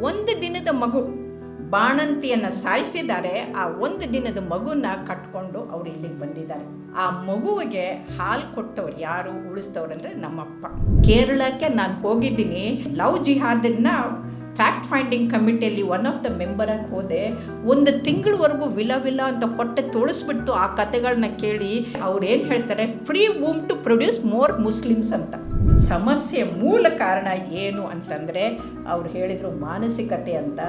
ಒಂದು ದಿನದ ಮಗು ಬಾಣಂತಿಯನ್ನು ಸಾಯಿಸಿದ್ದಾರೆ ಆ ಒಂದು ದಿನದ ಮಗುನ ಕಟ್ಕೊಂಡು ಅವ್ರು ಇಲ್ಲಿಗೆ ಬಂದಿದ್ದಾರೆ. ಆ ಮಗುವಿಗೆ ಹಾಲು ಕೊಟ್ಟವ್ರು ಯಾರು? ಉಳಿಸ್ತವ್ರಂದ್ರೆ ನಮ್ಮಪ್ಪ. ಕೇರಳಕ್ಕೆ ನಾನು ಹೋಗಿದ್ದೀನಿ. ಲವ್ ಜಿಹಾದನ್ನ ಫ್ಯಾಕ್ಟ್ ಫೈಂಡಿಂಗ್ ಕಮಿಟಿಯಲ್ಲಿ ಒನ್ ಆಫ್ ದ ಮೆಂಬರಾಗಿ ಹೋದೆ. ಒಂದು ತಿಂಗಳವರೆಗೂ ವಿಲ ವಿಲ ಅಂತ ಹೊಟ್ಟೆ ತೋಳಿಸ್ಬಿಟ್ಟು ಆ ಕತೆಗಳನ್ನ ಕೇಳಿ. ಅವ್ರು ಏನು ಹೇಳ್ತಾರೆ? Free womb to produce more Muslims ಅಂತ. ಸಮಸ್ಯೆ ಮೂಲ ಕಾರಣ ಏನು ಅಂತಂದರೆ ಅವ್ರು ಹೇಳಿದರು ಮಾನಸಿಕತೆ ಅಂತ.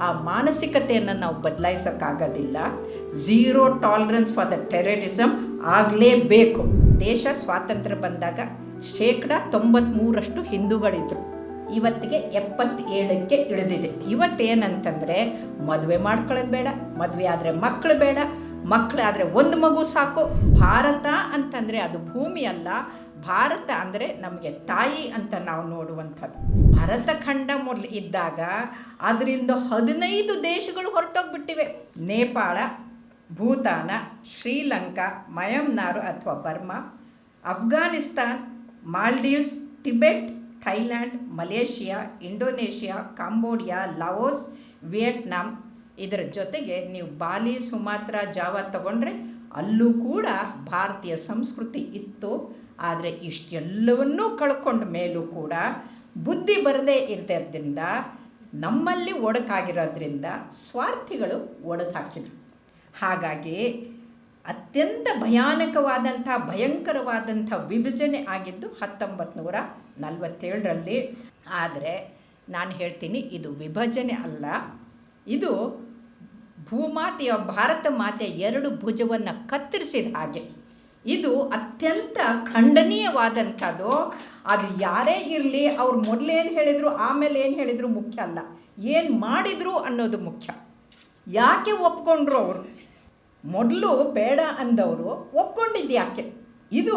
ಆ ಮಾನಸಿಕತೆಯನ್ನು ನಾವು ಬದಲಾಯಿಸೋಕ್ಕಾಗೋದಿಲ್ಲ. Zero tolerance for the terrorism ಆಗಲೇಬೇಕು. ದೇಶ ಸ್ವಾತಂತ್ರ್ಯ ಬಂದಾಗ ಶೇಕಡ ತೊಂಬತ್ತ್ಮೂರಷ್ಟು ಹಿಂದೂಗಳಿದ್ರು. ಇವತ್ತಿಗೆ ಎಪ್ಪತ್ತೇಳಕ್ಕೆ ಇಳಿದಿದೆ. ಇವತ್ತೇನಂತಂದರೆ ಮದುವೆ ಮಾಡ್ಕೊಳ್ಳೋದು ಬೇಡ, ಮದುವೆ ಆದರೆ ಮಕ್ಕಳು ಬೇಡ ಮಕ್ಕಳಾದರೆ ಒಂದು ಮಗು ಸಾಕು. ಭಾರತ ಅಂತಂದರೆ ಅದು ಭೂಮಿ ಅಲ್ಲ ಭಾರತ ಅಂದರೆ ನಮಗೆ ತಾಯಿ ಅಂತ ನಾವು ನೋಡುವಂಥದ್ದು. ಭಾರತ ಖಂಡ ಮೊದಲು ಇದ್ದಾಗ ಅದರಿಂದ ಹದಿನೈದು ದೇಶಗಳು ಹೊರಟೋಗ್ಬಿಟ್ಟಿವೆ. ನೇಪಾಳ, ಭೂತಾನ, ಶ್ರೀಲಂಕಾ ಮಯಮ್ನಾರು ಅಥವಾ Burma, Afghanistan, Maldives, Tibet, Thailand, Malaysia, Indonesia, Cambodia, Laos, Vietnam. ಇದರ ಜೊತೆಗೆ ನೀವು ಬಾಲಿ, ಸುಮಾತ್ರ, ಜಾವ ತಗೊಂಡ್ರೆ ಅಲ್ಲೂ ಕೂಡ ಭಾರತೀಯ ಸಂಸ್ಕೃತಿ ಇತ್ತು. ಆದರೆ ಇಷ್ಟೆಲ್ಲವನ್ನೂ ಕಳ್ಕೊಂಡ ಮೇಲೂ ಕೂಡ ಬುದ್ಧಿ ಬರದೇ ಇರೋದ್ರಿಂದ ನಮ್ಮಲ್ಲಿ ಒಡಕಾಗಿರೋದ್ರಿಂದ ಸ್ವಾರ್ಥಿಗಳು ಒಡೆದು ಹಾಗಾಗಿ ಅತ್ಯಂತ ಭಯಾನಕವಾದಂಥ, ಭಯಂಕರವಾದಂಥ ವಿಭಜನೆ ಆಗಿದ್ದು ಹತ್ತೊಂಬತ್ತು ನೂರ ನಲವತ್ತೇಳರಲ್ಲಿ. ಆದರೆ ನಾನು ಹೇಳ್ತೀನಿ, ಇದು ವಿಭಜನೆ ಅಲ್ಲ. ಇದು ಭೂಮಾತೆಯ ಭಾರತ ಮಾತೆಯ ಎರಡು ಭುಜವನ್ನು ಕತ್ತರಿಸಿದ ಹಾಗೆ. ಇದು ಅತ್ಯಂತ ಖಂಡನೀಯವಾದಂಥದ್ದು. ಅದು ಯಾರೇ ಇರಲಿ, ಅವ್ರು ಮೊದಲೇನು ಹೇಳಿದರು, ಆಮೇಲೆ ಏನು ಹೇಳಿದರು ಮುಖ್ಯ ಅಲ್ಲ. ಏನು ಮಾಡಿದರು ಅನ್ನೋದು ಮುಖ್ಯ. ಯಾಕೆ ಒಪ್ಕೊಂಡ್ರು ಅವರು? ಮೊದಲು ಬೇಡ ಅಂದವರು ಒಪ್ಕೊಂಡಿದ್ದು ಯಾಕೆ? ಇದು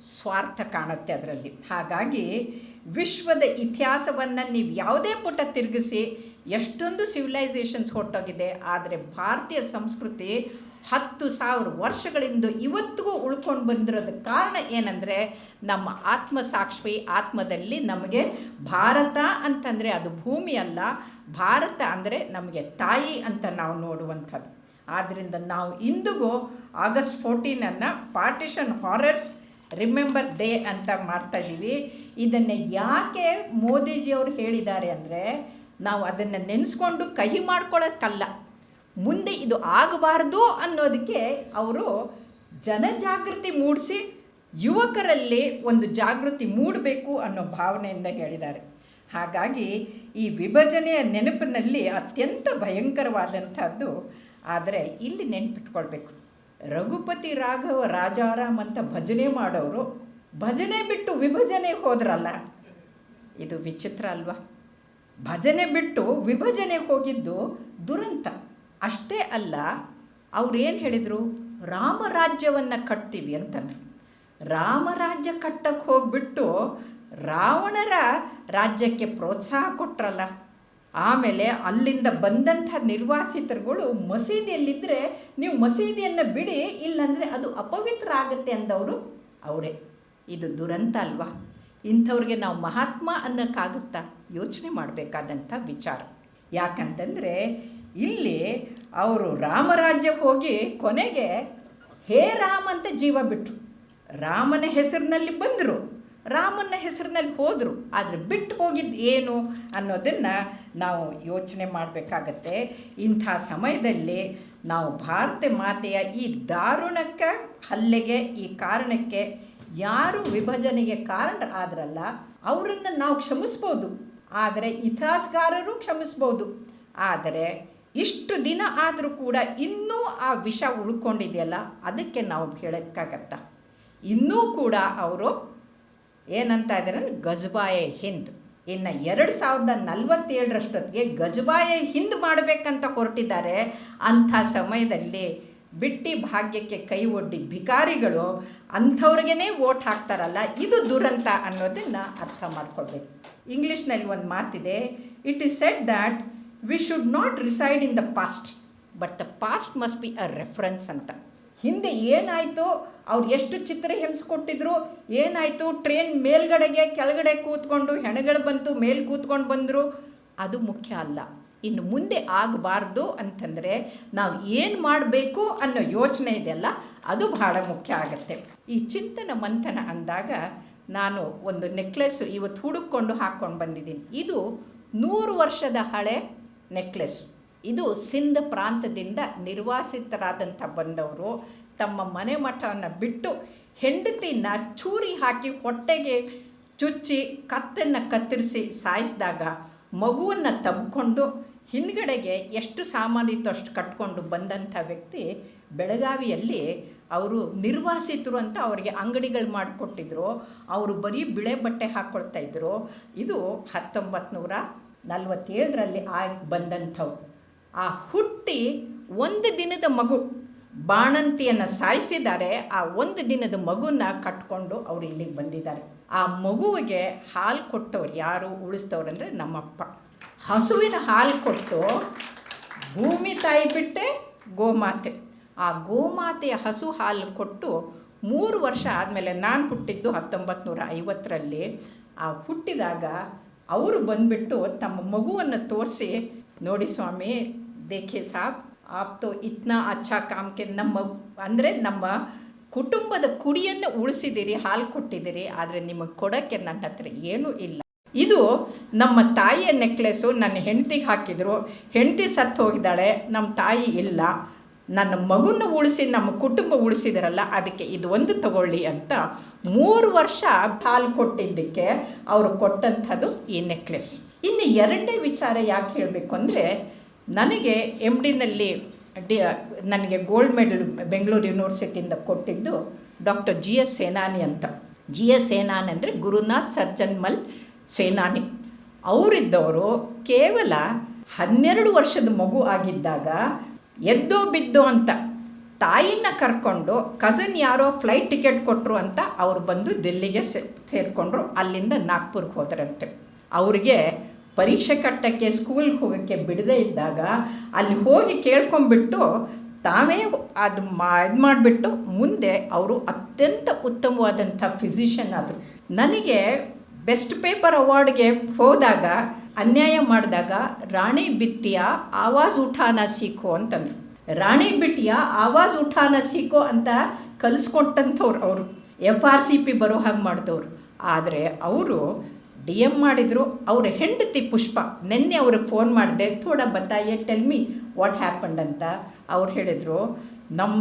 ಸ್ವಾರ್ಥ ಕಾಣುತ್ತೆ ಅದರಲ್ಲಿ. ಹಾಗಾಗಿ ವಿಶ್ವದ ಇತಿಹಾಸವನ್ನು ನೀವು ಯಾವುದೇ ಪುಟ ತಿರುಗಿಸಿ, ಎಷ್ಟೊಂದು ಸಿವಿಲೈಸೇಷನ್ಸ್ ಹೊರಟೋಗಿದೆ, ಆದರೆ ಭಾರತೀಯ ಸಂಸ್ಕೃತಿ ಹತ್ತು ಸಾವಿರ ವರ್ಷಗಳಿಂದ ಇವತ್ತಿಗೂ ಉಳ್ಕೊಂಡು ಬಂದಿರೋದಕ್ಕೆ ಕಾರಣ ಏನಂದರೆ, ನಮ್ಮ ಆತ್ಮಸಾಕ್ಷಿ ಆತ್ಮದಲ್ಲಿ ನಮಗೆ ಭಾರತ ಅಂತಂದರೆ ಅದು ಭೂಮಿ ಅಲ್ಲ, ಭಾರತ ಅಂದರೆ ನಮಗೆ ತಾಯಿ ಅಂತ ನಾವು ನೋಡುವಂಥದ್ದು. ಆದ್ದರಿಂದ ನಾವು ಇಂದಿಗೂ ಆಗಸ್ಟ್ ಫೋರ್ಟೀನನ್ನು ಪಾರ್ಟಿಷನ್ ಹಾರರ್ಸ್ ರಿಮೆಂಬರ್ ಡೇ ಅಂತ ಮಾಡ್ತಾ ಇದ್ದೀವಿ ಇದನ್ನು ಯಾಕೆ ಮೋದಿಜಿಯವರು ಹೇಳಿದ್ದಾರೆ ಅಂದರೆ, ನಾವು ಅದನ್ನು ನೆನೆಸ್ಕೊಂಡು ಕಹಿ ಮಾಡ್ಕೊಳ್ಳೋಕ್ಕಲ್ಲ ಮುಂದೆ ಇದು ಆಗಬಾರ್ದು ಅನ್ನೋದಕ್ಕೆ ಅವರು ಜನಜಾಗೃತಿ ಮೂಡಿಸಿ ಯುವಕರಲ್ಲಿ ಒಂದು ಜಾಗೃತಿ ಮೂಡಬೇಕು ಅನ್ನೋ ಭಾವನೆಯಿಂದ ಹೇಳಿದ್ದಾರೆ. ಹಾಗಾಗಿ ಈ ವಿಭಜನೆಯ ನೆನಪಿನಲ್ಲಿ ಅತ್ಯಂತ ಭಯಂಕರವಾದಂಥದ್ದು, ಆದರೆ ಇಲ್ಲಿ ನೆನ್ಪಿಟ್ಕೊಳ್ಬೇಕು. ರಘುಪತಿ ರಾಘವ ರಾಜಾರಾಮ್ ಅಂತ ಭಜನೆ ಮಾಡೋರು ಭಜನೆ ಬಿಟ್ಟು ವಿಭಜನೆ ಹೋದ್ರಲ್ಲ? ಇದು ವಿಚಿತ್ರ ಅಲ್ವಾ? ಭಜನೆ ಬಿಟ್ಟು ವಿಭಜನೆ ಹೋಗಿದ್ದು ದುರಂತ. ಅಷ್ಟೇ ಅಲ್ಲ ಅವ್ರೇನು ಹೇಳಿದರು? ರಾಮರಾಜ್ಯವನ್ನು ಕಟ್ತೀವಿ ಅಂತಂದರು. ರಾಮರಾಜ್ಯ ಕಟ್ಟಕ್ಕೆ ಹೋಗ್ಬಿಟ್ಟು ರಾವಣರ ರಾಜ್ಯಕ್ಕೆ ಪ್ರೋತ್ಸಾಹ ಕೊಟ್ರಲ್ಲ, ಆಮೇಲೆ ಅಲ್ಲಿಂದ ಬಂದಂಥ ನಿರ್ವಾಸಿತರುಗಳು ಮಸೀದಿಯಲ್ಲಿದ್ದರೆ ನೀವು ಮಸೀದಿಯನ್ನು ಬಿಡಿ, ಇಲ್ಲಾಂದರೆ ಅದು ಅಪವಿತ್ರ ಆಗುತ್ತೆ ಅಂದವರು ಅವರೇ. ಇದು ದುರಂತ ಅಲ್ವಾ? ಇಂಥವ್ರಿಗೆ ನಾವು ಮಹಾತ್ಮ ಅನ್ನೋಕ್ಕಾಗುತ್ತಾ ಯೋಚನೆ ಮಾಡಬೇಕಾದಂಥ ವಿಚಾರ. ಯಾಕಂತಂದರೆ ಇಲ್ಲಿ ಅವರು ರಾಮರಾಜ್ಯಕ್ಕೆ ಹೋಗಿ ಕೊನೆಗೆ ಹೇ ರಾಮ್ ಅಂತ ಜೀವ ಬಿಟ್ಟರು ರಾಮನ ಹೆಸರಿನಲ್ಲಿ ಬಂದರು, ರಾಮನ ಹೆಸರಿನಲ್ಲಿ ಹೋದರು. ಆದರೆ ಬಿಟ್ಟು ಹೋಗಿದ್ದು ಏನು ಅನ್ನೋದನ್ನು ನಾವು ಯೋಚನೆ ಮಾಡಬೇಕಾಗತ್ತೆ. ಇಂಥ ಸಮಯದಲ್ಲಿ ನಾವು ಭಾರತ ಮಾತೆಯ ಈ ದಾರುಣಕ್ಕೆ, ಹಲ್ಲೆಗೆ, ಈ ಕಾರಣಕ್ಕೆ ಯಾರು ವಿಭಜನೆಗೆ ಕಾರಣ ಆದ್ರಲ್ಲ ಅವರನ್ನು ನಾವು ಕ್ಷಮಿಸ್ಬೋದು. ಆದರೆ ಇತಿಹಾಸಗಾರರು ಕ್ಷಮಿಸ್ಬೋದು. ಆದರೆ ಇಷ್ಟು ದಿನ ಆದರೂ ಕೂಡ ಇನ್ನೂ ಆ ವಿಷ ಉಳ್ಕೊಂಡಿದೆಯಲ್ಲ, ಅದಕ್ಕೆ ನಾವು ಹೇಳೋಕ್ಕಾಗತ್ತ? ಇನ್ನೂ ಕೂಡ ಅವರು ಏನಂತ ಇದ್ದಾರೆ ಗಜಬಾಯೆ ಹಿಂದ್. ಇನ್ನು ಎರಡು ಸಾವಿರದ ನಲವತ್ತೇಳರಷ್ಟೊತ್ತಿಗೆ ಗಜಬಾಯೆ ಹಿಂದ್ ಮಾಡಬೇಕಂತ ಹೊರಟಿದ್ದಾರೆ. ಅಂಥ ಸಮಯದಲ್ಲಿ ಬಿಟ್ಟಿ ಭಾಗ್ಯಕ್ಕೆ ಕೈ ಒಡ್ಡಿ ಭಿಕಾರಿಗಳು ಅಂಥವ್ರಿಗೇ ವೋಟ್ ಹಾಕ್ತಾರಲ್ಲ, ಇದು ದುರಂತ ಅನ್ನೋದನ್ನು ಅರ್ಥ ಮಾಡ್ಕೊಳ್ಬೇಕು. ಇಂಗ್ಲೀಷ್ನಲ್ಲಿ ಒಂದು ಮಾತಿದೆ it is said that we should not reside in the past but the past must be a reference ಅಂತ. ಹಿಂದೆ ಏನಾಯಿತು, ಅವ್ರು ಎಷ್ಟು ಚಿತ್ರ ಹಿಂಸೆ ಕೊಟ್ಟಿದ್ರು ಏನಾಯಿತು ಟ್ರೈನ್ ಮೇಲ್ಗಡೆಗೆ, ಕೆಳಗಡೆ ಕೂತ್ಕೊಂಡು, ಹೆಣಗಳು ಬಂತು, ಮೇಲೆ ಕೂತ್ಕೊಂಡು ಬಂದರು, ಅದು ಮುಖ್ಯ ಅಲ್ಲ. ಇನ್ನು ಮುಂದೆ ಆಗಬಾರ್ದು ಅಂತಂದರೆ, ನಾವು ಏನು ಮಾಡಬೇಕು ಅನ್ನೋ ಯೋಚನೆ ಇದೆಯಲ್ಲ ಅದು ಬಹಳ ಮುಖ್ಯ ಆಗುತ್ತೆ. ಈ ಚಿಂತನ ಮಂಥನ ಅಂದಾಗ, ನಾನು ಒಂದು ನೆಕ್ಲೆಸ್ ಇವತ್ತು ಹುಡುಕೊಂಡು ಹಾಕ್ಕೊಂಡು ಬಂದಿದ್ದೀನಿ. ಇದು ನೂರು ವರ್ಷದ ಹಳೆ ನೆಕ್ಲೆಸ್. ಇದು ಸಿಂಧ್ ಪ್ರಾಂತದಿಂದ ನಿರ್ವಾಸಿತರಾದಂಥ ಬಂದವರು. ತಮ್ಮ ಮನೆ ಮಠವನ್ನು ಬಿಟ್ಟು ಹೆಂಡತಿನ ಚೂರಿ ಹಾಕಿ ಹೊಟ್ಟೆಗೆ ಚುಚ್ಚಿ ಕತ್ತನ್ನು ಕತ್ತರಿಸಿ ಸಾಯಿಸಿದಾಗ ಮಗುವನ್ನು ತಬ್ಕೊಂಡು ಹಿಂದ್ಗಡೆಗೆ ಎಷ್ಟು ಸಾಮಾನಿತ್ತು ಅಷ್ಟು ಕಟ್ಕೊಂಡು ಬಂದಂಥ ವ್ಯಕ್ತಿ ಬೆಳಗಾವಿಯಲ್ಲಿ ಅವರು ನಿರ್ವಾಸಿತರು ಅಂತ ಅವರಿಗೆ ಅಂಗಡಿಗಳು ಮಾಡಿಕೊಟ್ಟಿದ್ರು. ಅವರು ಬರೀ ಬಿಳೆ ಬಟ್ಟೆ ಹಾಕ್ಕೊಳ್ತಾ ಇದ್ರು. ಇದು ಹತ್ತೊಂಬತ್ತು ನೂರ ನಲ್ವತ್ತೇಳರಲ್ಲಿ ಆಗಿ ಬಂದಂಥವು. ಆ ಹುಟ್ಟಿ ಒಂದು ದಿನದ ಮಗು ಬಾಣಂತಿಯನ್ನು ಸಾಯಿಸಿದ್ದಾರೆ ಆ ಒಂದು ದಿನದ ಮಗುನ ಕಟ್ಕೊಂಡು ಅವರು ಇಲ್ಲಿಗೆ ಬಂದಿದ್ದಾರೆ. ಆ ಮಗುವಿಗೆ ಹಾಲು ಕೊಟ್ಟವ್ರು ಯಾರು ಉಳಿಸ್ತವ್ರಂದರೆ ನಮ್ಮಪ್ಪ. ಹಸುವಿನ ಹಾಲು ಕೊಟ್ಟು ಭೂಮಿ ತಾಯಿ ಬಿಟ್ಟೆ ಗೋಮಾತೆ. ಆ ಗೋಮಾತೆಯ ಹಸು ಹಾಲು ಕೊಟ್ಟು ಮೂರು ವರ್ಷ ಆದಮೇಲೆ ನಾನು ಹುಟ್ಟಿದ್ದು ಹತ್ತೊಂಬತ್ತು ನೂರ ಐವತ್ತರಲ್ಲಿ. ಆ ಹುಟ್ಟಿದಾಗ ಅವರು ಬಂದ್ಬಿಟ್ಟು ತಮ್ಮ ಮಗುವನ್ನು ತೋರಿಸಿ, ನೋಡಿ ಸ್ವಾಮಿ, ದೇಖೆ ಸಾಬ್, ಆಪ್ ತೋ ಇತ್ನಾ ಅಚ್ಚಾ ಕಾಮ್ಕೆ ನಮ್ಮ, ಅಂದರೆ ನಮ್ಮ ಕುಟುಂಬದ ಕುಡಿಯನ್ನು ಉಳಿಸಿದ್ದೀರಿ ಹಾಲು ಕೊಟ್ಟಿದ್ದೀರಿ ಆದರೆ ನಿಮಗೆ ಕೊಡೋಕ್ಕೆ ನನ್ನ ಹತ್ರ ಏನೂ ಇಲ್ಲ. ಇದು ನಮ್ಮ ತಾಯಿಯ ನೆಕ್ಲೆಸ್ಸು ನನ್ನ ಹೆಂಡತಿಗೆ ಹಾಕಿದರು. ಹೆಂಡತಿ ಸತ್ತು ಹೋಗಿದ್ದಾಳೆ ನಮ್ಮ ತಾಯಿ ಇಲ್ಲ. ನನ್ನ ಮಗುನ ಉಳಿಸಿ, ನಮ್ಮ ಕುಟುಂಬ ಉಳಿಸಿದಾರಲ್ಲ, ಅದಕ್ಕೆ ಇದು ಒಂದು ತಗೊಳ್ಳಿ ಅಂತ ಮೂರು ವರ್ಷ ಹಾಲು ಕೊಟ್ಟಿದ್ದಕ್ಕೆ ಅವರು ಕೊಟ್ಟಂಥದ್ದು ಈ ನೆಕ್ಲೆಸ್. ಇನ್ನು ಎರಡನೇ ವಿಚಾರ ಯಾಕೆ ಹೇಳಬೇಕು ಅಂದರೆ, ನನಗೆ ಎಂ ಡಿನಲ್ಲಿ ಡಿ, ನನಗೆ ಗೋಲ್ಡ್ ಮೆಡಲ್ ಬೆಂಗಳೂರು ಯೂನಿವರ್ಸಿಟಿಯಿಂದ ಕೊಟ್ಟಿದ್ದು ಡಾಕ್ಟರ್ ಜಿ ಎಸ್ ಸೇನಾನಿ ಅಂತ. ಜಿ ಎಸ್ ಸೇನಾನಿ ಅಂದರೆ ಗುರುನಾಥ್ ಸರ್ಜನ್ಮಲ್ ಸೇನಾನಿ ಅವರಿದ್ದವರು ಕೇವಲ ಹನ್ನೆರಡು ವರ್ಷದ ಮಗು ಆಗಿದ್ದಾಗ ಎದ್ದೋ ಬಿದ್ದು ಅಂತ ತಾಯಿನ ಕರ್ಕೊಂಡು ಕಸಿನ್ ಯಾರೋ ಫ್ಲೈಟ್ ಟಿಕೆಟ್ ಕೊಟ್ಟರು ಅಂತ ಅವ್ರು ಬಂದು ದಿಲ್ಲಿಗೆ ಸೇರಿಕೊಂಡ್ರು. ಅಲ್ಲಿಂದ ನಾಗ್ಪುರ್ಗೆ ಹೋದರಂತೆ. ಅವರಿಗೆ ಪರೀಕ್ಷೆ ಕಟ್ಟಕ್ಕೆ ಸ್ಕೂಲ್ಗೆ ಹೋಗೋಕ್ಕೆ ಬಿಡದೇ ಇದ್ದಾಗ ಅಲ್ಲಿ ಹೋಗಿ ಕೇಳ್ಕೊಂಬಿಟ್ಟು ತಾವೇ ಅದು ಮಾ, ಇದು ಮಾಡಿಬಿಟ್ಟು ಮುಂದೆ ಅವರು ಅತ್ಯಂತ ಉತ್ತಮವಾದಂಥ ಫಿಸಿಷಿಯನ್ ಆದರು. ನನಗೆ ಬೆಸ್ಟ್ ಪೇಪರ್ ಅವಾರ್ಡ್ಗೆ ಹೋದಾಗ ಅನ್ಯಾಯ ಮಾಡಿದಾಗ ರಾಣಿ ಬಿಟ್ಟಿಯ ಆವಾಜ್ ಉಠಾನ ಸೀಖೋ ಅಂತಂದರು. ರಾಣಿ ಬಿಟ್ಟಿಯ ಆವಾಜ್ ಉಠಾನ ಸೀಖೋ ಅಂತ ಕಲಿಸ್ಕೊಟ್ಟಂಥವ್ರು ಅವರು. ಎಫ್ ಆರ್ ಸಿ ಪಿ ಬರೋ ಹಾಗೆ ಮಾಡಿದವರು. ಆದರೆ ಅವರು ಡಿ ಎಂ ಮಾಡಿದರು, ಅವ್ರ ಹೆಂಡತಿ ಪುಷ್ಪ. ನಿನ್ನೆ ಅವ್ರಿಗೆ ಫೋನ್ ಮಾಡಿದೆ, ಥೋಡ ಬತ್ತಾಯೆ, ಟೆಲ್ ಮಿ ವಾಟ್ ಹ್ಯಾಪಂಡ್ ಅಂತ ಅವ್ರು ಹೇಳಿದರು. ನಮ್ಮ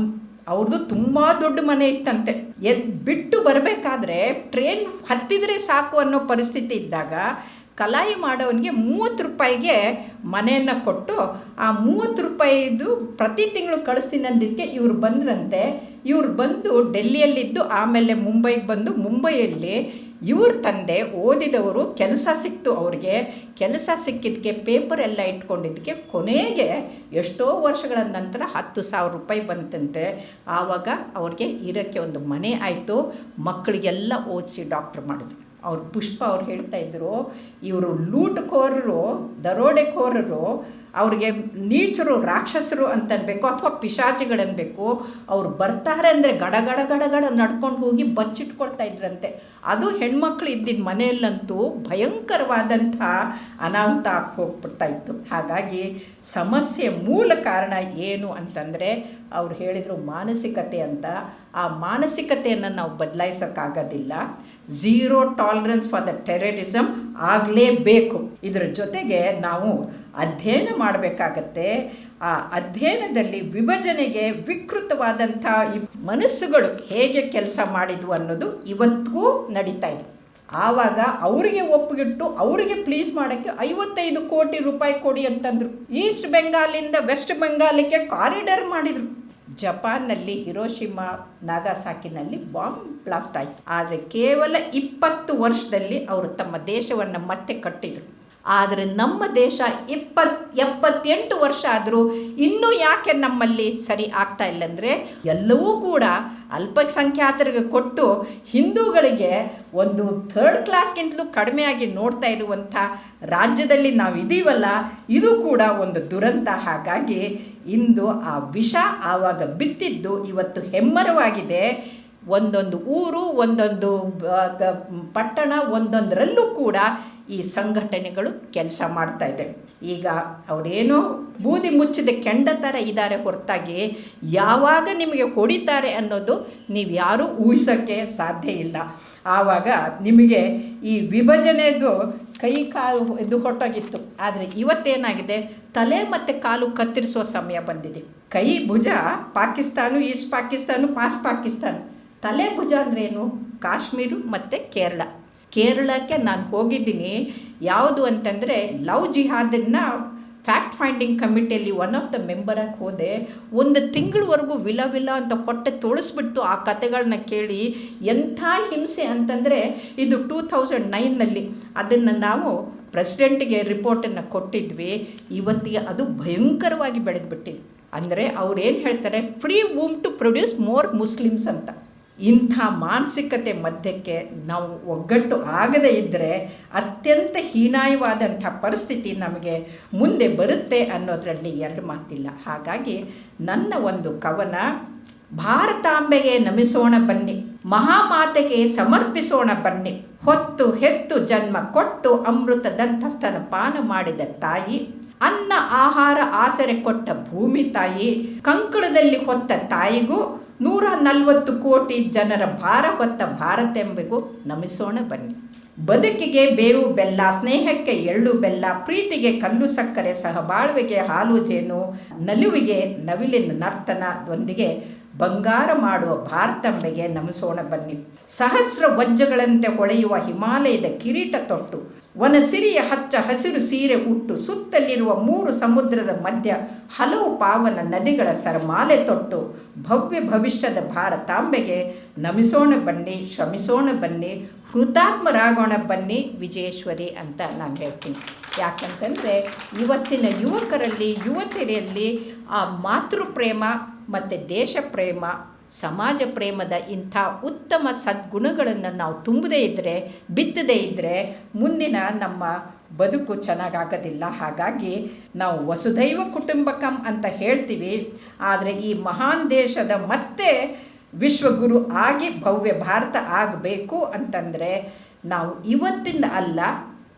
ಅವ್ರದ್ದು ತುಂಬ ದೊಡ್ಡ ಮನೆ ಇತ್ತಂತೆ. ಎದ್ ಬಿಟ್ಟು ಬರಬೇಕಾದ್ರೆ ಟ್ರೈನ್ ಹತ್ತಿದರೆ ಸಾಕು ಅನ್ನೋ ಪರಿಸ್ಥಿತಿ ಇದ್ದಾಗ ಕಲಾಯಿ ಮಾಡೋವನಿಗೆ ಮೂವತ್ತು ರೂಪಾಯಿಗೆ ಮನೆಯನ್ನು ಕೊಟ್ಟು ಆ ಮೂವತ್ತು ರೂಪಾಯಿದು ಪ್ರತಿ ತಿಂಗಳು ಕಳಿಸ್ತೀನಿ ಅಂದಿದ್ದಕ್ಕೆ ಇವ್ರು ಬಂದ್ರಂತೆ. ಇವ್ರು ಬಂದು ಡೆಲ್ಲಿಯಲ್ಲಿದ್ದು ಆಮೇಲೆ ಮುಂಬೈಗೆ ಬಂದು ಮುಂಬೈಯಲ್ಲಿ ಇವ್ರ ತಂದೆ ಓದಿದವರು ಕೆಲಸ ಸಿಕ್ತು ಅವ್ರಿಗೆ. ಕೆಲಸ ಸಿಕ್ಕಿದ್ದಕ್ಕೆ ಪೇಪರ್ ಎಲ್ಲ ಇಟ್ಕೊಂಡಿದ್ದಕ್ಕೆ ಕೊನೆಗೆ ಎಷ್ಟೋ ವರ್ಷಗಳ ನಂತರ ಹತ್ತು ಸಾವಿರ ರೂಪಾಯಿ ಬಂತಂತೆ. ಆವಾಗ ಅವ್ರಿಗೆ ಇರೋಕ್ಕೆ ಒಂದು ಮನೆ ಆಯಿತು. ಮಕ್ಕಳಿಗೆಲ್ಲ ಓದಿಸಿ ಡಾಕ್ಟ್ರ್ ಮಾಡಿದ್ರು. ಅವ್ರು ಪುಷ್ಪ ಅವ್ರು ಹೇಳ್ತಾ ಇದ್ರು, ಇವರು ಲೂಟುಕೋರರು, ದರೋಡೆಕೋರರು, ಅವ್ರಿಗೆ ನೀಚರು, ರಾಕ್ಷಸರು ಅಂತನ್ಬೇಕು ಅಥವಾ ಪಿಶಾಚಿಗಳನ್ಬೇಕು, ಅವ್ರು ಬರ್ತಾರೆ ಅಂದರೆ ಗಡ ಗಡ ಗಡ ಗಡ ನಡ್ಕೊಂಡು ಹೋಗಿ ಬಚ್ಚಿಟ್ಕೊಳ್ತಾ ಇದ್ರಂತೆ. ಅದು ಹೆಣ್ಮಕ್ಳು ಇದ್ದಿದ್ದ ಮನೆಯಲ್ಲಂತೂ ಭಯಂಕರವಾದಂಥ ಅನಾಹುತ ಆಗಿ ಹೋಗ್ಬಿಡ್ತಾ ಇತ್ತು. ಹಾಗಾಗಿ ಸಮಸ್ಯೆ ಮೂಲ ಕಾರಣ ಏನು ಅಂತಂದರೆ, ಅವ್ರು ಹೇಳಿದರು ಮಾನಸಿಕತೆ ಅಂತ. ಆ ಮಾನಸಿಕತೆಯನ್ನು ನಾವು ಬದಲಾಯಿಸೋಕ್ಕಾಗೋದಿಲ್ಲ. Zero tolerance for the terrorism ಆಗಲೇಬೇಕು. ಇದರ ಜೊತೆಗೆ ನಾವು ಅಧ್ಯಯನ ಮಾಡಬೇಕಾಗತ್ತೆ. ಆ ಅಧ್ಯಯನದಲ್ಲಿ ವಿಭಜನೆಗೆ ವಿಕೃತವಾದಂಥ ಈ ಮನಸ್ಸುಗಳು ಹೇಗೆ ಕೆಲಸ ಮಾಡಿದ್ವು ಅನ್ನೋದು ಇವತ್ತಿಗೂ ನಡೀತಾ ಇದೆ. ಆವಾಗ ಅವರಿಗೆ ಒಪ್ಪಿಗಿಟ್ಟು ಅವರಿಗೆ ಪ್ಲೀಸ್ ಮಾಡೋಕ್ಕೆ ಐವತ್ತೈದು ಕೋಟಿ ರೂಪಾಯಿ ಕೊಡಿ ಅಂತಂದರು. ಈಸ್ಟ್ ಬೆಂಗಾಲಿಂದ ವೆಸ್ಟ್ ಬೆಂಗಾಲಕ್ಕೆ ಕಾರಿಡಾರ್ ಮಾಡಿದರು. ಜಪಾನ್ನಲ್ಲಿ ಹಿರೋಶಿಮಾ ನಾಗಾಸಾಕಿನಲ್ಲಿ ಬಾಂಬ್ ಬ್ಲಾಸ್ಟ್ ಆಯಿತು. ಆದರೆ ಕೇವಲ ಇಪ್ಪತ್ತು ವರ್ಷದಲ್ಲಿ ಅವರು ತಮ್ಮ ದೇಶವನ್ನು ಮತ್ತೆ ಕಟ್ಟಿದರು. ಆದರೆ ನಮ್ಮ ದೇಶ ಇಪ್ಪತ್, ಎಪ್ಪತ್ತೆಂಟು ವರ್ಷ ಆದರೂ ಇನ್ನೂ ಯಾಕೆ ನಮ್ಮಲ್ಲಿ ಸರಿ ಆಗ್ತಾ ಇಲ್ಲ ಅಂದರೆ ಎಲ್ಲವೂ ಕೂಡ ಅಲ್ಪಸಂಖ್ಯಾತರಿಗೆ ಕೊಟ್ಟು ಹಿಂದೂಗಳಿಗೆ ಒಂದು ಥರ್ಡ್ ಕ್ಲಾಸ್ಗಿಂತಲೂ ಕಡಿಮೆಯಾಗಿ ನೋಡ್ತಾ ಇರುವಂಥ ರಾಜ್ಯದಲ್ಲಿ ನಾವು ಇದೀವಲ್ಲ, ಇದು ಕೂಡ ಒಂದು ದುರಂತ. ಹಾಗಾಗಿ ಇಂದು ಆ ವಿಷ ಆವಾಗ ಬಿತ್ತಿದ್ದು ಇವತ್ತು ಹೆಮ್ಮರವಾಗಿದೆ. ಒಂದೊಂದು ಊರು, ಒಂದೊಂದು ಪಟ್ಟಣ, ಒಂದೊಂದರಲ್ಲೂ ಕೂಡ ಈ ಸಂಘಟನೆಗಳು ಕೆಲಸ ಮಾಡ್ತಾ ಇದೆ. ಈಗ ಅವರೇನೋ ಬೂದಿ ಮುಚ್ಚಿದ ಕೆಂಡ ಥರ ಇದ್ದಾರೆ ಹೊರತಾಗಿ ಯಾವಾಗ ನಿಮಗೆ ಹೊಡಿತಾರೆ ಅನ್ನೋದು ನೀವು ಯಾರೂ ಊಹಿಸೋಕ್ಕೆ ಸಾಧ್ಯ ಇಲ್ಲ. ಆವಾಗ ನಿಮಗೆ ಈ ವಿಭಜನೆದು ಕೈ ಕಾಲು ಇದು ಹೊರಟೋಗಿತ್ತು. ಆದರೆ ಇವತ್ತೇನಾಗಿದೆ? ತಲೆ ಮತ್ತು ಕಾಲು ಕತ್ತರಿಸುವ ಸಮಯ ಬಂದಿದೆ. ಕೈ ಭುಜ ಪಾಕಿಸ್ತಾನ, ಈಸ್ಟ್ ಪಾಕಿಸ್ತಾನ, ಪಾಸ್ಟ್ ಪಾಕಿಸ್ತಾನ. ತಲೆ ಭುಜ ಅಂದ್ರೇನು ಕಾಶ್ಮೀರು ಮತ್ತು ಕೇರಳ. ಕೇರಳಕ್ಕೆ ನಾನು ಹೋಗಿದ್ದೀನಿ. ಯಾವುದು ಅಂತಂದರೆ ಲವ್ ಜಿಹಾದನ್ನ ಫ್ಯಾಕ್ಟ್ ಫೈಂಡಿಂಗ್ ಕಮಿಟಿಯಲ್ಲಿ ಒನ್ ಆಫ್ ದ ಮೆಂಬರಾಗಿ ಹೋದೆ. ಒಂದು ತಿಂಗಳವರೆಗೂ ವಿಲ ವಿಲ ಅಂತ ಹೊಟ್ಟೆ ತೊಳಸ್ಬಿಟ್ಟು ಆ ಕತೆಗಳನ್ನ ಕೇಳಿ. ಎಂಥ ಹಿಂಸೆ ಅಂತಂದರೆ ಇದು ಟೂ ತೌಸಂಡ್ ನೈನ್ನಲ್ಲಿ ಅದನ್ನು ನಾವು ಪ್ರೆಸಿಡೆಂಟಿಗೆ ರಿಪೋರ್ಟನ್ನು ಕೊಟ್ಟಿದ್ವಿ. ಇವತ್ತಿಗೆ ಅದು ಭಯಂಕರವಾಗಿ ಬೆಳೆದ್ಬಿಟ್ಟಿದೆ. ಅಂದರೆ ಅವ್ರು ಏನು ಹೇಳ್ತಾರೆ free womb to produce more Muslims ಅಂತ. ಇಂಥ ಮಾನಸಿಕತೆ ಮಧ್ಯಕ್ಕೆ ನಾವು ಒಗ್ಗಟ್ಟು ಆಗದೇ ಇದ್ದರೆ ಅತ್ಯಂತ ಹೀನಾಯವಾದಂಥ ಪರಿಸ್ಥಿತಿ ನಮಗೆ ಮುಂದೆ ಬರುತ್ತೆ ಅನ್ನೋದರಲ್ಲಿ ಎರಡು ಮಾತಿಲ್ಲ. ಹಾಗಾಗಿ ನನ್ನ ಒಂದು ಕವನ, ಭಾರತಾಂಬೆಗೆ ನಮಿಸೋಣ ಬನ್ನಿ, ಮಹಾಮಾತೆಗೆ ಸಮರ್ಪಿಸೋಣ ಬನ್ನಿ, ಹೊತ್ತು ಹೆತ್ತು ಜನ್ಮ ಕೊಟ್ಟು ಅಮೃತದಂತಸ್ತನ ಪಾನ ಮಾಡಿದ ತಾಯಿ, ಅನ್ನ ಆಹಾರ ಆಸರೆ ಕೊಟ್ಟ ಭೂಮಿ ತಾಯಿ, ಕಂಕುಳದಲ್ಲಿ ಹೊತ್ತ ತಾಯಿಗೂ ನೂರ ನಲವತ್ತು ಕೋಟಿ ಜನರ ಭಾರ ಹೊತ್ತ ಭಾರತೆಂಬೆಗೂ ನಮಿಸೋಣ ಬನ್ನಿ. ಬದುಕಿಗೆ ಬೇವು ಬೆಲ್ಲ, ಸ್ನೇಹಕ್ಕೆ ಎಳ್ಳು ಬೆಲ್ಲ, ಪ್ರೀತಿಗೆ ಕಲ್ಲು ಸಕ್ಕರೆ ಸಹ ಬಾಳ್ವೆಗೆ ಹಾಲು ಜೇನು, ನಲುವಿಗೆ ನವಿಲಿನ ನರ್ತನದೊಂದಿಗೆ ಬಂಗಾರ ಮಾಡುವ ಭಾರತಂಬೆಗೆ ನಮಿಸೋಣ ಬನ್ನಿ. ಸಹಸ್ರ ವಜ್ಜಗಳಂತೆ ಹೊಳೆಯುವ ಹಿಮಾಲಯದ ಕಿರೀಟ ತೊಟ್ಟು, ವನಸಿರಿಯ ಹಚ್ಚ ಹಸಿರು ಸೀರೆ ಉಟ್ಟು, ಸುತ್ತಲಿರುವ ಮೂರು ಸಮುದ್ರದ ಮಧ್ಯ ಹಲವು ಪಾವನ ನದಿಗಳ ಸರಮಾಲೆ ತೊಟ್ಟು, ಭವ್ಯ ಭವಿಷ್ಯದ ಭಾರತಾಂಬೆಗೆ ನಮಿಸೋಣ ಬನ್ನಿ ಶ್ರಮಿಸೋಣ ಬನ್ನಿ, ಹುತಾತ್ಮರಾಗೋಣ ಬನ್ನಿ ವಿಜಯೇಶ್ವರಿ ಅಂತ ನಾನು ಹೇಳ್ತೀನಿ. ಯಾಕಂತಂದರೆ ಇವತ್ತಿನ ಯುವಕರಲ್ಲಿ, ಯುವತಿಯರಲ್ಲಿ ಆ ಮಾತೃ ಪ್ರೇಮ ಮತ್ತು ದೇಶ ಪ್ರೇಮ, ಸಮಾಜ ಪ್ರೇಮದ ಇಂಥ ಉತ್ತಮ ಸದ್ಗುಣಗಳನ್ನು ನಾವು ತುಂಬದೇ ಇದ್ದರೆ ಬಿತ್ತದೇ ಇದ್ದರೆ ಮುಂದಿನ ನಮ್ಮ ಬದುಕು ಚೆನ್ನಾಗಾಗೋದಿಲ್ಲ. ಹಾಗಾಗಿ ನಾವು ವಸುದೈವ ಕುಟುಂಬಕಂ ಅಂತ ಹೇಳ್ತೀವಿ. ಆದರೆ ಈ ಮಹಾನ್ ದೇಶದ ಮತ್ತೆ ವಿಶ್ವಗುರು ಆಗಿ ಭವ್ಯ ಭಾರತ ಆಗಬೇಕು ಅಂತಂದರೆ ನಾವು ಇವತ್ತಿಂದ ಅಲ್ಲ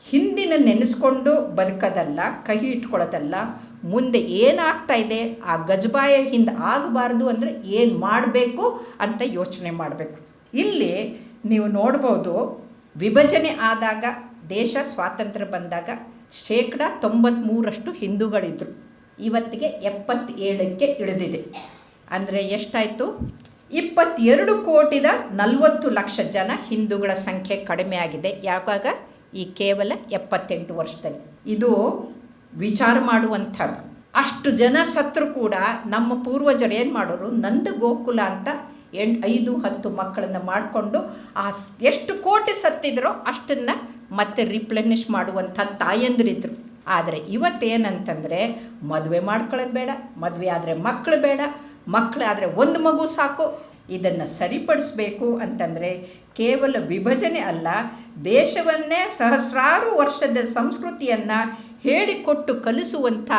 ಹಿಂದಿನ ನೆನೆಸ್ಕೊಂಡು ಬದುಕೋದಲ್ಲ ಕಹಿ ಇಟ್ಕೊಳ್ಳೋದಲ್ಲ ಮುಂದೆ ಏನಾಗ್ತಾ ಇದೆ, ಆ ಗಜಬಾಯ ಹಿಂದೆ ಆಗಬಾರ್ದು ಅಂದರೆ ಏನು ಮಾಡಬೇಕು ಅಂತ ಯೋಚನೆ ಮಾಡಬೇಕು. ಇಲ್ಲಿ ನೀವು ನೋಡ್ಬೋದು, ವಿಭಜನೆ ಆದಾಗ, ದೇಶ ಸ್ವಾತಂತ್ರ್ಯ ಬಂದಾಗ ಶೇಕಡ ತೊಂಬತ್ತ್ಮೂರಷ್ಟು ಹಿಂದೂಗಳಿದ್ದರು ಇವತ್ತಿಗೆ ಎಪ್ಪತ್ತೇಳಕ್ಕೆ ಇಳಿದಿದೆ. ಅಂದರೆ ಎಷ್ಟಾಯಿತು? ಇಪ್ಪತ್ತೆರಡು ಕೋಟಿದ ನಲವತ್ತು ಲಕ್ಷ ಜನ ಹಿಂದೂಗಳ ಸಂಖ್ಯೆ ಕಡಿಮೆ ಆಗಿದೆ. ಯಾವಾಗ? ಈ ಕೇವಲ ಎಪ್ಪತ್ತೆಂಟು ವರ್ಷದಲ್ಲಿ. ಇದು ವಿಚಾರ ಮಾಡುವಂಥದ್ದು. ಅಷ್ಟು ಜನ ಸತ್ರು ಕೂಡ ನಮ್ಮ ಪೂರ್ವಜರು ಏನು ಮಾಡೋರು, ನಂದ ಗೋಕುಲ ಅಂತ ಎಂಟು ಐದು, ಹತ್ತು ಮಕ್ಕಳನ್ನು ಮಾಡಿಕೊಂಡು ಆ ಎಷ್ಟು ಕೋಟಿ ಸತ್ತಿದ್ರೋ ಅಷ್ಟನ್ನು ಮತ್ತೆ ರಿಪ್ಲೆನಿಷ್ ಮಾಡುವಂಥ ತಾಯಂದಿರಿದ್ರು. ಆದರೆ ಇವತ್ತೇನಂತಂದರೆ ಮದುವೆ ಮಾಡ್ಕೊಳ್ಳೋದು ಬೇಡ, ಮದುವೆ ಆದರೆ ಮಕ್ಕಳು ಬೇಡ ಮಕ್ಕಳಾದರೆ ಒಂದು ಮಗು ಸಾಕು ಇದನ್ನು ಸರಿಪಡಿಸಬೇಕು ಅಂತಂದರೆ ಕೇವಲ ವಿಭಜನೆ ಅಲ್ಲ, ದೇಶವನ್ನೇ ಸಹಸ್ರಾರು ವರ್ಷದ ಸಂಸ್ಕೃತಿಯನ್ನು ಹೇಳಿಕೊಟ್ಟು ಕಲಿಸುವಂಥ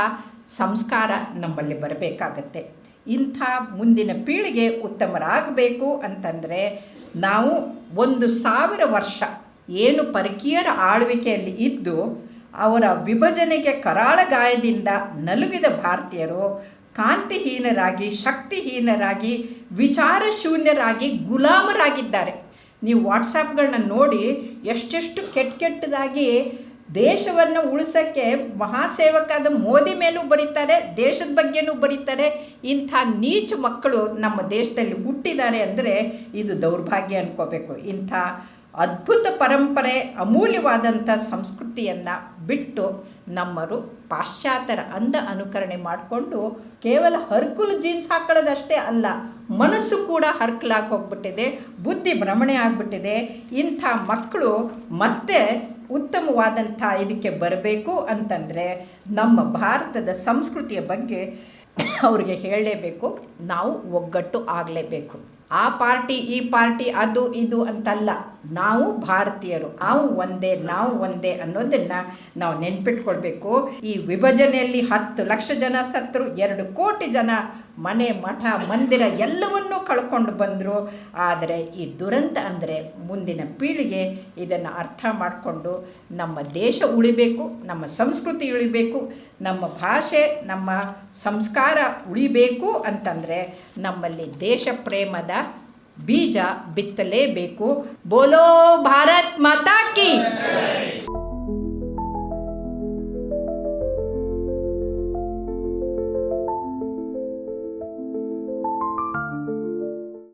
ಸಂಸ್ಕಾರ ನಮ್ಮಲ್ಲಿ ಬರಬೇಕಾಗತ್ತೆ. ಇಂಥ ಮುಂದಿನ ಪೀಳಿಗೆ ಉತ್ತಮರಾಗಬೇಕು ಅಂತಂದರೆ ನಾವು ಒಂದು ಸಾವಿರ ವರ್ಷ ಏನು ಪರಕೀಯರ ಆಳ್ವಿಕೆಯಲ್ಲಿ ಇದ್ದು ಅವರ ವಿಭಜನೆಗೆ ಕರಾಳ ಗಾಯದಿಂದ ನಲುಗಿದ ಭಾರತೀಯರು ಕಾಂತಿಹೀನರಾಗಿ, ಶಕ್ತಿಹೀನರಾಗಿ ವಿಚಾರ ಶೂನ್ಯರಾಗಿ ಗುಲಾಮರಾಗಿದ್ದಾರೆ. ನೀವು ವಾಟ್ಸಪ್ಗಳನ್ನ ನೋಡಿ ಎಷ್ಟೆಷ್ಟು ಕೆಟ್ಟ ಕೆಟ್ಟದಾಗಿ ದೇಶವನ್ನು ಉಳಿಸೋಕ್ಕೆ ಮಹಾಸೇವಕಾದ ಮೋದಿ ಮೇಲೂ ಬರೀತಾರೆ, ದೇಶದ ಬಗ್ಗೆನೂ ಬರೀತಾರೆ. ಇಂಥ ನೀಚ ಮಕ್ಕಳು ನಮ್ಮ ದೇಶದಲ್ಲಿ ಹುಟ್ಟಿದ್ದಾರೆ ಅಂದರೆ ಇದು ದೌರ್ಭಾಗ್ಯ ಅನ್ಕೋಬೇಕು. ಇಂಥ ಅದ್ಭುತ ಪರಂಪರೆ ಅಮೂಲ್ಯವಾದಂಥ ಸಂಸ್ಕೃತಿಯನ್ನು ಬಿಟ್ಟು ನಮ್ಮರು ಪಾಶ್ಚಾತ್ಯರ ಅಂದ ಅನುಕರಣೆ ಮಾಡಿಕೊಂಡು ಕೇವಲ ಹರ್ಕುಲ್ ಜೀನ್ಸ್ ಹಾಕೊಳ್ಳೋದಷ್ಟೇ ಅಲ್ಲ, ಮನಸ್ಸು ಕೂಡ ಹರ್ಕಲಾಗಿ ಹೋಗ್ಬಿಟ್ಟಿದೆ, ಬುದ್ಧಿ ಭ್ರಮಣೆ ಆಗಿಬಿಟ್ಟಿದೆ, ಇಂಥ ಮಕ್ಕಳು ಮತ್ತೆ ಉತ್ತಮವಾದಂಥ ಇದಕ್ಕೆ ಬರಬೇಕು ಅಂತಂದರೆ ನಮ್ಮ ಭಾರತದ ಸಂಸ್ಕೃತಿಯ ಬಗ್ಗೆ ಅವ್ರಿಗೆ ಹೇಳಲೇಬೇಕು, ನಾವು ಒಗ್ಗಟ್ಟು ಆಗಲೇಬೇಕು. ಆ ಪಾರ್ಟಿ, ಈ ಪಾರ್ಟಿ, ಅದು, ಇದು ಅಂತಲ್ಲ. ನಾವು ಭಾರತೀಯರು. ನಾವು ಒಂದೇ ನಾವು ಒಂದೇ ಅನ್ನೋದನ್ನು ನಾವು ನೆನ್ಪಿಟ್ಕೊಳ್ಬೇಕು. ಈ ವಿಭಜನೆಯಲ್ಲಿ ಹತ್ತು ಲಕ್ಷ ಜನ ಸತ್ತರು, ಎರಡು ಕೋಟಿ ಜನ ಮನೆ, ಮಠ, ಮಂದಿರ ಎಲ್ಲವನ್ನೂ ಕಳ್ಕೊಂಡು ಬಂದರು. ಆದರೆ ಈ ದುರಂತ ಅಂದರೆ ಮುಂದಿನ ಪೀಳಿಗೆ ಇದನ್ನು ಅರ್ಥ ಮಾಡಿಕೊಂಡು ನಮ್ಮ ದೇಶ ಉಳಿಬೇಕು, ನಮ್ಮ ಸಂಸ್ಕೃತಿ ಉಳಿಬೇಕು, ನಮ್ಮ ಭಾಷೆ, ನಮ್ಮ ಸಂಸ್ಕಾರ ಉಳಿಬೇಕು ಅಂತಂದರೆ ನಮ್ಮಲ್ಲಿ ದೇಶ ಪ್ರೇಮದ ಬೀಜ ಬಿತ್ತಲೇಬೇಕು. ಬೋಲೋ ಭಾರತ್ ಮಾತಾ